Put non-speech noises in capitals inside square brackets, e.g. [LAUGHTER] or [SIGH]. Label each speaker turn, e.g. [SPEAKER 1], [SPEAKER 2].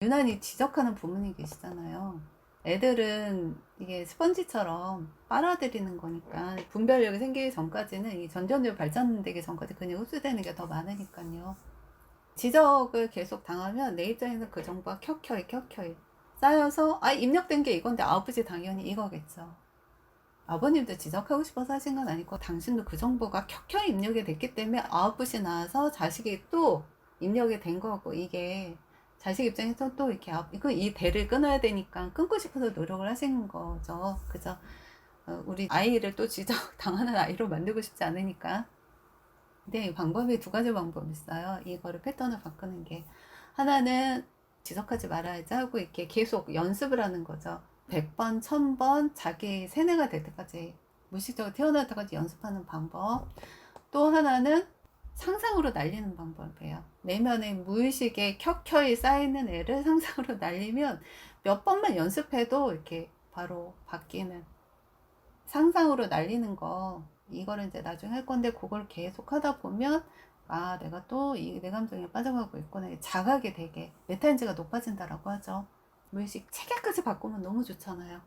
[SPEAKER 1] 유난히 지적하는 부모님 계시잖아요. 애들은 이게 스펀지처럼 빨아들이는 거니까 분별력이 생기기 전까지는 이 전전율 발전되기 전까지 그냥 흡수되는 게 더 많으니까요. 지적을 계속 당하면 내 입장에서 그 정보가 켜켜이 켜켜이 쌓여서 아 입력된 게 이건데 아버지 당연히 이거겠죠. 아버님도 지적하고 싶어서 하신 건 아니고 당신도 그 정보가 켜켜이 입력이 됐기 때문에 아웃풋이 나와서 자식이 또 입력이 된 거고 이게 자식 입장에서 또 이렇게 앞, 이거 이 대를 끊어야 되니까 끊고 싶어서 노력을 하신 거죠. 그죠? 어, 우리 아이를 또 지적 [LAUGHS] 당하는 아이로 만들고 싶지 않으니까. 근데 이 방법이 두 가지 방법이 있어요. 이거를 패턴을 바꾸는 게. 하나는 지적하지 말아야지 하고 이렇게 계속 연습을 하는 거죠. 100번, 1000번 자기 세뇌가 될 때까지 무의식적으로 태어날 때까지 연습하는 방법. 또 하나는 상상으로 날리는 방법이에요. 내면의 무의식에 켜켜이 쌓이는 애를 상상으로 날리면 몇 번만 연습해도 이렇게 바로 바뀌는 상상으로 날리는 거 이거를 이제 나중에 할 건데 그걸 계속 하다 보면 아 내가 또 이 내 감정에 빠져가고 있구나 자각이 되게 메타인지가 높아진다라고 하죠. 무의식 체계까지 바꾸면 너무 좋잖아요.